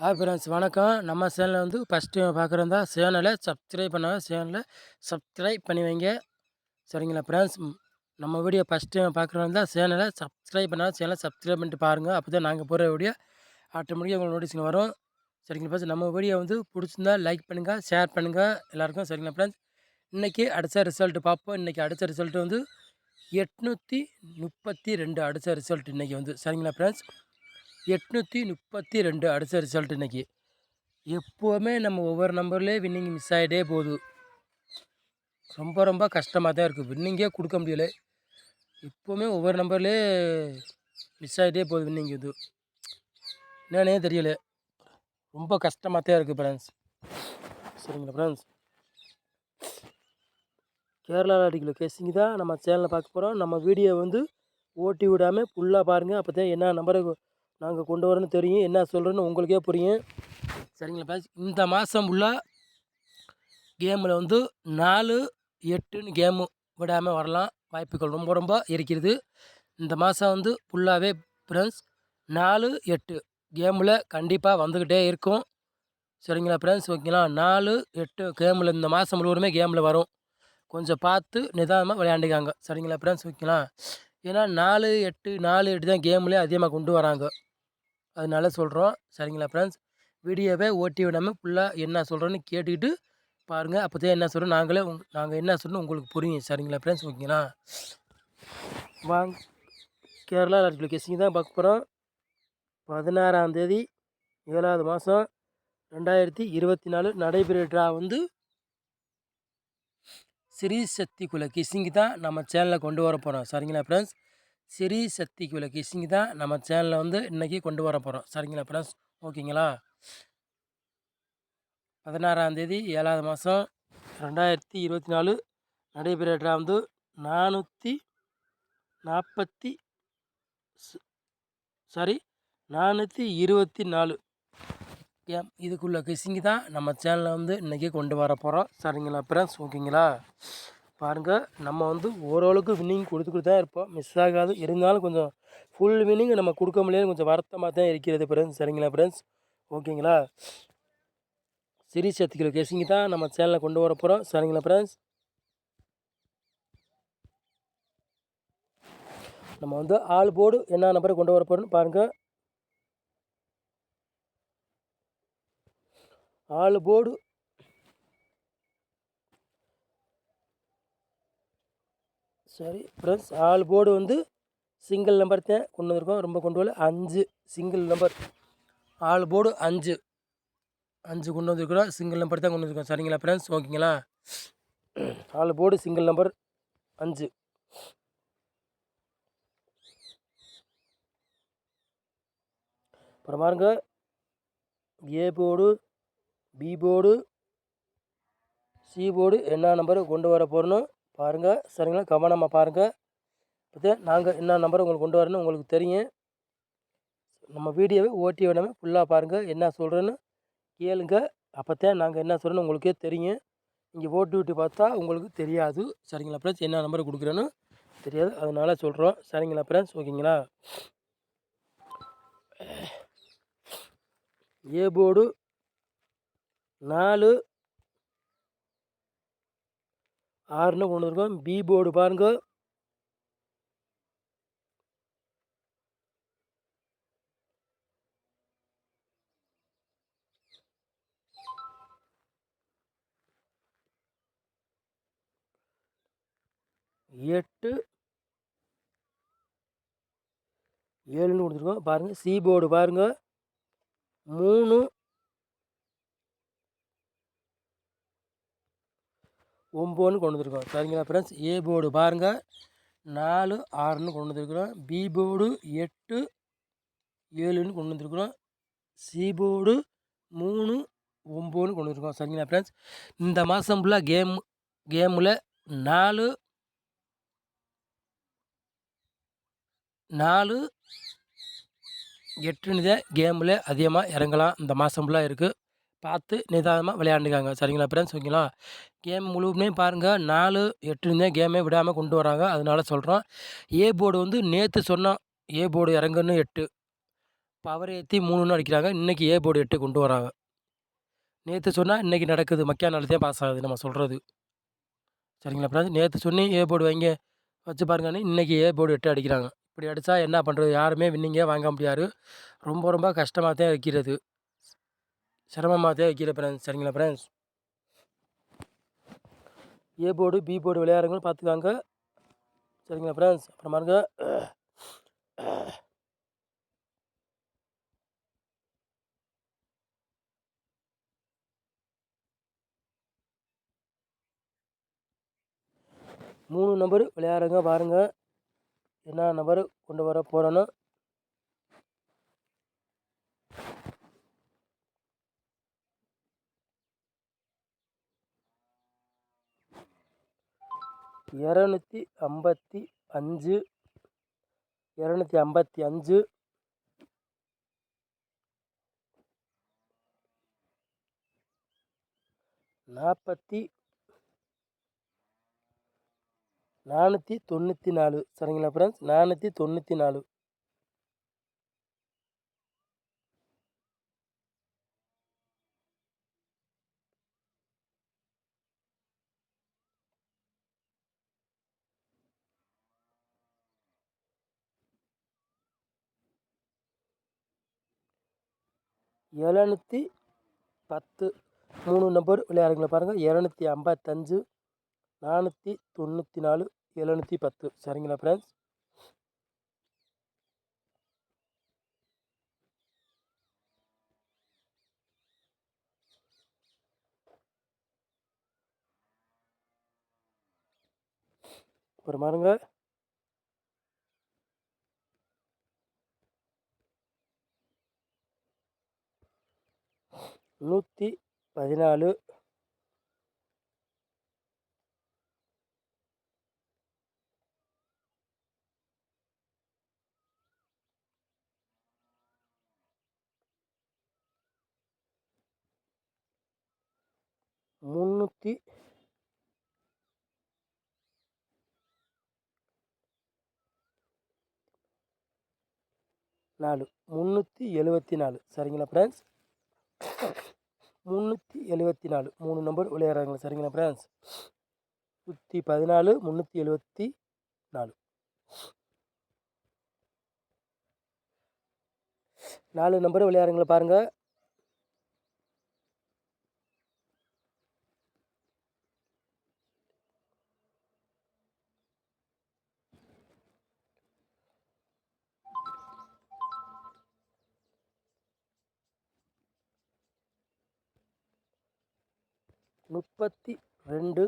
Hi friends வணக்கம். நம்ம சேனலில் வந்து ஃபஸ்ட்டு பார்க்குறதா சேனலை சப்ஸ்கிரைப் பண்ணாங்க சேனலை சப்ஸ்கிரைப் பண்ணி வைங்க. சரிங்களா ஃப்ரெண்ட்ஸ்? நம்ம வீடியோ ஃபஸ்ட்டு பார்க்குறதா சேனலை சப்ஸ்கிரைப் பண்ணால் சேனலை சப்ஸ்கிரைப் பண்ணிட்டு பாருங்கள் அப்போ தான் நாங்கள் போகிற வீடியோ ஆட்டோமேட்டிக்காக உங்களுக்கு நோட்டிஃபிகேஷன் வரும். சரிங்களா ஃப்ரெண்ட்ஸ்? நம்ம வீடியோ வந்து பிடிச்சிருந்தா லைக் பண்ணுங்கள் ஷேர் பண்ணுங்கள் எல்லாருக்கும். சரிங்களா ஃப்ரெண்ட்ஸ்? இன்றைக்கி அடித்த ரிசல்ட்டு பார்ப்போம். இன்றைக்கி அடித்த ரிசல்ட்டு வந்து எட்நூற்றி முப்பத்தி ரெண்டு அடித்த ரிசல்ட் இன்றைக்கி வந்து. சரிங்களா ஃப்ரெண்ட்ஸ்? எட்நூற்றி முப்பத்தி ரெண்டு அடித்த ரிசல்ட் இன்றைக்கி எப்போவுமே நம்ம ஒவ்வொரு நம்பர்லேயே வின்னிங் மிஸ் ஆகிட்டே போகுது. ரொம்ப ரொம்ப கஷ்டமாக தான் இருக்குது வின்னிங்கே கொடுக்க முடியல. எப்போவுமே ஒவ்வொரு நம்பர்லேயே மிஸ் ஆகிட்டே போகுது வின்னிங் இது. என்னன்னே தெரியல. ரொம்ப கஷ்டமாக தான் இருக்குது ஃப்ரெண்ட்ஸ் சரிங்களா ஃப்ரெண்ட்ஸ் கேரளாவில் அடிக்கல. கேசிங்க தான் நம்ம சேனலில் பார்க்க போகிறோம் நம்ம வீடியோ வந்து ஓட்டி விடாமல் ஃபுல்லாக பாருங்கள் அப்போ தான் என்ன நம்பரை நாங்கள் கொண்டு வரோன்னு தெரியும். என்ன சொல்கிறேன்னு உங்களுக்கே புரியும். சரிங்களா பேச இந்த மாதம் ஃபுல்லாக கேமில் வந்து நாலு எட்டுன்னு கேமு விடாமல் வரலாம். வாய்ப்புகள் ரொம்ப ரொம்ப இருக்கிறது. இந்த மாதம் வந்து ஃபுல்லாகவே ஃப்ரெண்ட்ஸ் நாலு எட்டு கேமில் கண்டிப்பாக வந்துக்கிட்டே இருக்கும். சரிங்களா ஃப்ரெண்ட்ஸ் ஓகேங்களா நாலு எட்டு கேமில் இந்த மாதம் முழுவதுமே கேமில் வரும். கொஞ்சம் பார்த்து நிதானமாக விளையாண்டுக்காங்க. சரிங்களா ஃப்ரெண்ட்ஸ் ஓகேங்களா ஏன்னா நாலு எட்டு நாலு எட்டு தான் கேம்லேயே அதிகமாக கொண்டு வராங்க. அதனால சொல்கிறோம் சரிங்களா ஃப்ரெண்ட்ஸ் வீடியோவே ஓட்டி விடாமல் ஃபுல்லாக என்ன சொல்கிறோன்னு கேட்டுக்கிட்டு பாருங்கள் அப்போ தான் என்ன சொல்கிறோம் நாங்களே உங் நாங்கள் என்ன சொல்லணும் உங்களுக்கு புரியும். சரிங்களா ஃப்ரெண்ட்ஸ் ஓகேங்களா? வாங்க. கேரளா லாட்ஜில் தான் பார்க்க போகிறோம் பதினாறாம் தேதி ஏழாவது மாதம் ரெண்டாயிரத்தி இருபத்தி நாலு நடைபெற ட்ரா வந்து ஸ்ரீ சக்தி குல தான் நம்ம சேனலில் கொண்டு வர போகிறோம் சரிங்களா ஃப்ரெண்ட்ஸ் ஸ்ரீ சக்திக்கு உள்ள கிசிங்கு தான் நம்ம சேனலில் வந்து இன்றைக்கி கொண்டு வர போகிறோம் சரிங்களா ஃப்ரெண்ட்ஸ் ஓகேங்களா? பதினாறாந்தேதி ஏழாவது மாதம் ரெண்டாயிரத்தி இருபத்தி நாலு நடைபெற வந்து நானூற்றி நாற்பத்தி சாரி நானூற்றி இருபத்தி நாலு. ஏன்? இதுக்குள்ள கிசிங்கி தான் நம்ம சேனலில் வந்து இன்றைக்கி கொண்டு வர போகிறோம் சரிங்களா ஃப்ரெண்ட்ஸ் ஓகேங்களா? பாருங்கள் நம்ம வந்து ஓரளவுக்கு வின்னிங் கொடுத்துக்கிட்டு தான் இருப்போம். மிஸ் ஆகாது. இருந்தாலும் கொஞ்சம் ஃபுல் வின்னிங் நம்ம கொடுக்க முடியாது. கொஞ்சம் வருத்தமாக தான் இருக்கிறது ஃப்ரெண்ட்ஸ் சரிங்களா ஃப்ரெண்ட்ஸ் ஓகேங்களா சிறி சத்துக்கள் கேசிங்க தான் நம்ம சேனலில் கொண்டு வர போகிறோம் சரிங்களா ஃப்ரெண்ட்ஸ் நம்ம வந்து ஆள் போர்டு என்ன நம்பரை கொண்டு வர போகிறோன்னு பாருங்கள் ஆள் போர்டு சரி ஃப்ரெண்ட்ஸ் ஆள் போர்டு வந்து சிங்கிள் நம்பர் தான் கொண்டு வந்திருக்கோம். ரொம்ப கொண்டு வரல. அஞ்சு சிங்கிள் நம்பர் ஆள் போர்டு அஞ்சு. அஞ்சு கொண்டு வந்திருக்கிறோம். சிங்கிள் நம்பர் தான் கொண்டு வந்திருக்கோம். சரிங்களா ஃப்ரெண்ட்ஸ் ஓகேங்களா? ஆள் போர்டு சிங்கிள் நம்பர் அஞ்சு. அப்புறம் பாருங்க. A board B board C board என்ன நம்பரு கொண்டு வர போகிறோன்னு பாருங்கள் சரிங்களா? கவனமாக பாருங்கள் பார்த்து நாங்கள் என்ன நம்பரை உங்களுக்கு கொண்டு வரணும் உங்களுக்கு தெரியும். நம்ம வீடியோவை ஓட்டி விடாமல் ஃபுல்லாக பாருங்கள் என்ன சொல்கிறேன்னு கேளுங்க. அப்போ தான் நாங்கள் என்ன சொல்கிறோன்னு உங்களுக்கே தெரியும். இங்கே ஓட்டு விட்டு பார்த்தா உங்களுக்கு தெரியாது. சரிங்களா ஃப்ரெண்ட்ஸ் என்ன நம்பர் கொடுக்குறேன்னு தெரியாது. அதனால சொல்கிறோம் சரிங்களா ஃப்ரெண்ட்ஸ் ஓகேங்களா? ஏ போர்டு நாலு ஆறுன்னு ஒன்று இருக்கும் பி போர்டு பாருங்கள் எட்டு. ஏழுன்னு கொடுத்துருக்கோம் பாருங்கள் சி போர்டு பாருங்கள் மூணு. ஒம்போன்னு கொண்டு வந்துருக்கோம். சரிங்களா ஃப்ரெண்ட்ஸ் ஏ போர்டு பாருங்கள் நாலு ஆறுன்னு கொண்டு வந்துருக்குறோம். பி போர்டு எட்டு ஏழுன்னு கொண்டு வந்துருக்குறோம். சி போர்டு மூணு ஒம்போன்னு கொண்டு வந்துருக்கோம். சரிங்களா ஃப்ரெண்ட்ஸ் இந்த மாதம் ஃபுல்லாக கேம் கேமில் நாலு நாலு எட்டுன்னு தான் கேமில் அதிகமாக இறங்கலாம். இந்த மாதம் ஃபுல்லாக இருக்குது பார்த்து நிதானமாக விளையாண்டுக்காங்க. சரிங்களா ஃப்ரெண்ட்ஸ் ஓகேங்களா? கேம் முழுவதுமே பாருங்கள் நாலு எட்டு இருந்தே கேமே விடாமல் கொண்டு வராங்க. அதனால சொல்கிறோம் ஏ போர்டு வந்து நேற்று சொன்னால் ஏ போர்டு இறங்குன்னு எட்டு. பவர் ஏற்றி மூணுன்னு அடிக்கிறாங்க. இன்றைக்கி ஏ போர்டு எட்டு கொண்டு வராங்க. நேற்று சொன்னால் இன்றைக்கி நடக்குது. மக்கா நாள் தான் பாஸ் ஆகுது நம்ம சொல்கிறது சரிங்களா ஃப்ரெண்ட்ஸ் நேற்று சொன்னி ஏ போர்டு வைங்க. வச்சு பாருங்கன்னு இன்றைக்கி ஏ போர்டு எட்டு அடிக்கிறாங்க. இப்படி அடித்தா என்ன பண்ணுறது யாருமே வின்னிங்கே வாங்க முடியாது. ரொம்ப ரொம்ப கஷ்டமாக தான் இருக்கிறது. சிரமமாக தான் வைக்கிற ஃப்ரெண்ட்ஸ் சரிங்களா friends A board B board விளையாடுறவங்களும் பார்த்துக்காங்க. சரிங்களா ஃப்ரெண்ட்ஸ் அப்புறம் பாருங்க. மூணு நம்பர் விளையாடுங்க பாருங்கள் என்ன நம்பர் கொண்டு வர போகிறோன்னு இரநூத்தி ஐம்பத்தி அஞ்சு இரநூத்தி ஐம்பத்தி அஞ்சு. நாற்பத்தி நானூற்றி தொண்ணூற்றி நாலு. சரிங்களா ஃப்ரெண்ட்ஸ் நானூற்றி தொண்ணூற்றி நாலு. எழுநூற்றி பத்து. மூணு நம்பர் விளையாடுங்களை பாருங்கள் இரநூத்தி ஐம்பத்தஞ்சு நானூற்றி தொண்ணூற்றி நாலு எழுநூற்றி பத்து. சரிங்களா ஃப்ரெண்ட்ஸ் அப்புறம் பாருங்கள் நூற்றி பதினாலு. முந்நூற்றி நாலு. முந்நூற்றி எழுபத்தி நாலு. சரிங்களா ஃப்ரெண்ட்ஸ் முந்நூற்றி எழுபத்தி நாலு. மூணு நம்பர் விளையாடுறாங்களா சரிங்களா ஃப்ரெண்ட்ஸ் நூற்றி பதினாலு முந்நூற்றி எழுபத்தி நாலு. நாலு நம்பர் விளையாடுங்களா பாருங்கள் முப்பத்தி ரெண்டு.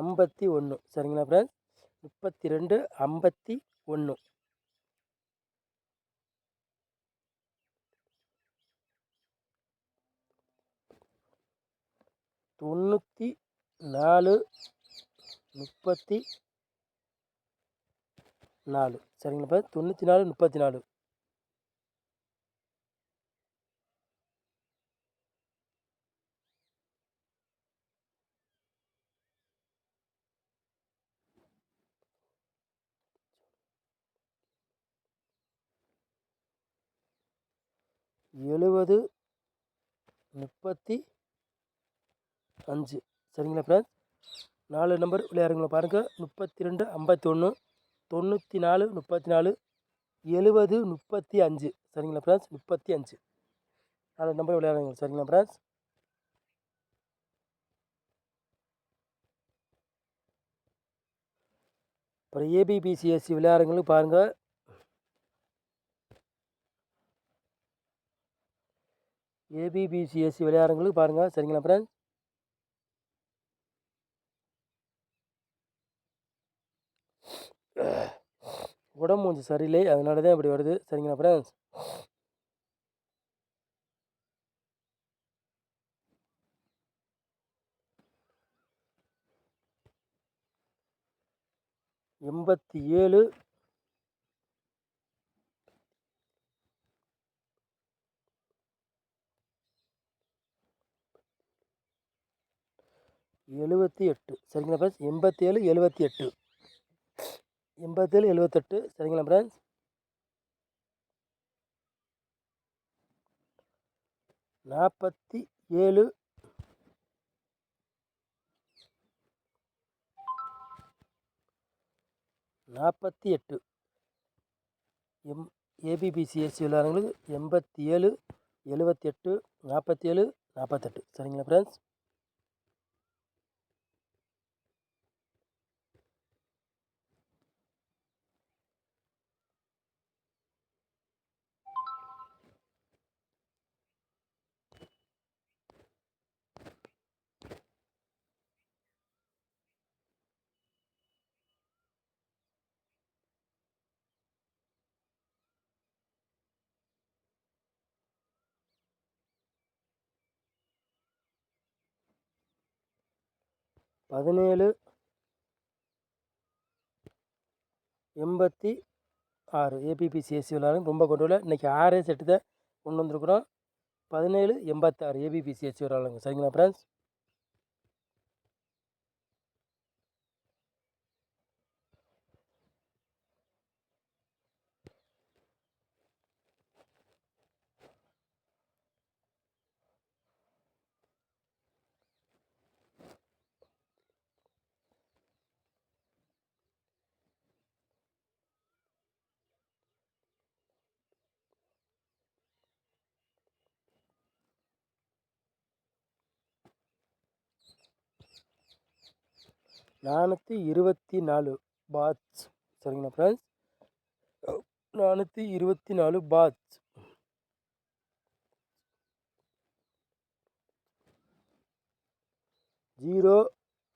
ஐம்பத்தி ஒன்று. சரிங்களா ஃப்ரெண்ட்ஸ் முப்பத்தி ரெண்டு ஐம்பத்தி ஒன்று. தொண்ணூற்றி நாலு முப்பத்தி நாலு. சரிங்களா ஃப்ரெண்ட்ஸ் தொண்ணூற்றி நாலு முப்பத்தி நாலு. எழுபது முப்பத்தி அஞ்சு. சரிங்களா ஃப்ரெண்ட்ஸ் நாலு நம்பர் விளையாடுங்களா பாருங்கள் முப்பத்தி ரெண்டு ஐம்பத்தி ஒன்று தொண்ணூற்றி நாலு முப்பத்தி நாலு எழுபது முப்பத்தி அஞ்சு. சரிங்களா ஃப்ரெண்ட்ஸ் முப்பத்தி அஞ்சு. நாலு நம்பர் விளையாடுங்க சரிங்களா ஃப்ரெண்ட்ஸ் அப்புறம் ஏபிபிசிஎஸ்சி விளையாடுங்களுக்கு பாருங்கள் ஏபிபிசிஎஸ்சி விளையாடுறவங்களுக்கு பாருங்கள் சரிங்களா ஃப்ரெண்ட்ஸ் உடம்பு கொஞ்சம் சரியில்லை. அதனால தான் இப்படி வருது. சரிங்களா ஃப்ரெண்ட்ஸ் எண்பத்தி ஏழு எழுபத்தி எட்டு. சரிங்களா ஃப்ரெண்ட்ஸ் எண்பத்தேழு எழுபத்தி எட்டு. எண்பத்தேழு எழுபத்தெட்டு சரிங்களா ஃப்ரெண்ட்ஸ் நாற்பத்தி ஏழு. நாற்பத்தி எட்டு. எம் ஏபிபிசிஎஸ்சி உள்ளவங்களுக்கு எண்பத்தி ஏழு எழுபத்தி எட்டு நாற்பத்தி ஏழு நாற்பத்தெட்டு சரிங்களா ஃப்ரெண்ட்ஸ் பதினேழு எண்பத்தி ஆறு. ஏபிபிசிஎஸ்சி விளாடும் ரொம்ப கொண்டு வரல இன்றைக்கி ஆறே செட்டு தான் கொண்டு வந்திருக்குறோம். பதினேழு எண்பத்தாறு ஏபிபிசிஎஸ்சி விளாடுங்க சரிங்களா ஃப்ரெண்ட்ஸ் நானூற்றி இருபத்தி நாலு பாட்ஸ் சரிங்களா ஃப்ரெண்ட்ஸ் நானூற்றி இருபத்தி நாலு பாட்ஸ் ஜீரோ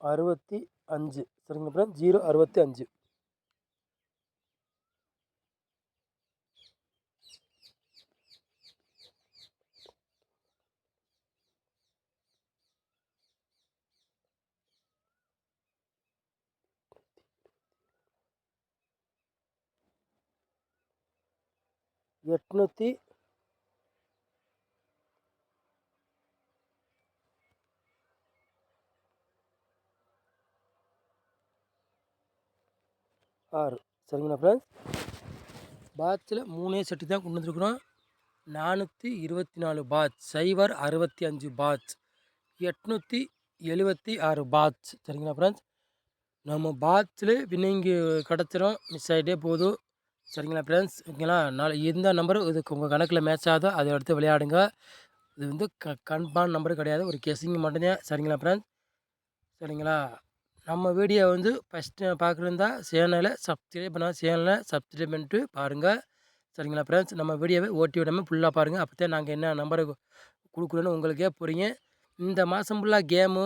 அறுபத்தி அஞ்சு சரிங்களா ஃப்ரெண்ட்ஸ் ஜீரோ அறுபத்தி அஞ்சு எட்நூற்றி ஆறு. சரிங்களா ஃப்ரெண்ட்ஸ் பாட்சில் மூணே செட்டு தான் கொண்டு வந்துருக்குறோம். நானூற்றி இருபத்தி நாலு பாட்ச் சைபர் அறுபத்தி அஞ்சு பாட்ச் எட்நூற்றி எழுபத்தி ஆறு பாட்ச் சரிங்களா ஃப்ரெண்ட்ஸ் நம்ம பாட்சில் வினைங்கு கிடச்சிரும் மிஸ் ஆகிட்டே போதும் சரிங்களா ஃப்ரெண்ட்ஸ் ஓகேங்களா? நாளை எந்த நம்பரும் இதுக்கு உங்கள் கணக்கில் மேட்ச் ஆகுதோ அதை எடுத்து விளையாடுங்க. இது வந்து க கன்ஃபார்ம் நம்பர் கிடையாது. ஒரு கெஸிங் மட்டும்தான் சரிங்களா ஃப்ரெண்ட்ஸ் சரிங்களா? நம்ம வீடியோ வந்து ஃபஸ்ட்டு பார்க்குறதா? சேனலை சப்ஸ்கிரைப் பண்ணால் சேனலை சப்ஸ்கிரைப் பண்ணிட்டு பாருங்கள் சரிங்களா ஃப்ரெண்ட்ஸ் நம்ம வீடியோவை ஓட்டி விடாமல் ஃபுல்லாக பாருங்கள் அப்போ தான் நாங்கள் என்ன நம்பரை கொடுக்குறோன்னு உங்களுக்கே புரியும். இந்த மாதம் ஃபுல்லாக கேமு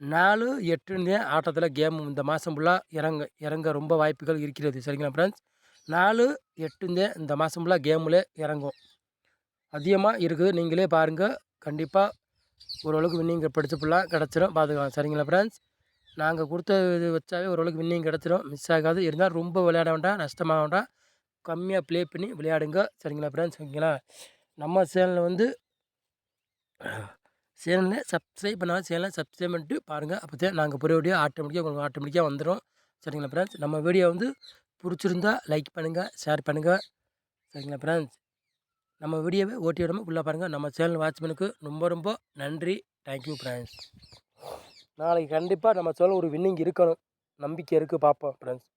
நாலு எட்டுன்னு ஆட்டத்தில் கேமு இந்த மாதம் ஃபுல்லாக இறங்க இறங்க ரொம்ப வாய்ப்புகள் இருக்கிறது. சரிங்களா ஃப்ரெண்ட்ஸ் நாலு எட்டுந்தே இந்த மாதம் ஃபுல்லாக கேமில் இறங்கும். அதிகமாக இருக்குது நீங்களே பாருங்கள் கண்டிப்பாக ஓரளவுக்கு வின்னிங் படித்து ஃபுல்லாக கிடச்சிரும். பார்த்துக்கலாம் சரிங்களா ஃப்ரெண்ட்ஸ் நாங்கள் கொடுத்த இது வச்சாவே ஓரளவுக்கு வின்னிங் கிடச்சிரும். மிஸ் ஆகாது. இருந்தால் ரொம்ப விளையாட வேண்டாம். நஷ்டமாக வேண்டாம். கம்மியாக ப்ளே பண்ணி விளையாடுங்க. சரிங்களா ஃப்ரெண்ட்ஸ் ஓகேங்களா? நம்ம சேனலில் வந்து சேனலில் சப்ஸ்கிரைப் பண்ணால் சேனலை சப்ஸ்கிரைப் பண்ணிட்டு பாருங்கள் அப்போ தான் நாங்கள் புரிய வீடியோ ஆட்டோமேட்டிக்காக உங்களுக்கு ஆட்டோமேட்டிக்காக வந்துடும் சரிங்களா ஃப்ரெண்ட்ஸ் நம்ம வீடியோ வந்து பிடிச்சிருந்தா லைக் பண்ணுங்கள் ஷேர் பண்ணுங்கள் சரிங்களா ஃப்ரெண்ட்ஸ்? நம்ம வீடியோவை ஓட்டி விடாமல் உள்ளே பாருங்கள் நம்ம சேனல் வாட்ச்மேனுக்கு ரொம்ப ரொம்ப நன்றி. Thank you friends. நாளைக்கு கண்டிப்பாக நம்ம சேனல் ஒரு வின்னிங் இருக்கணும். நம்பிக்கை இருக்குது பார்ப்போம் ஃப்ரெண்ட்ஸ்.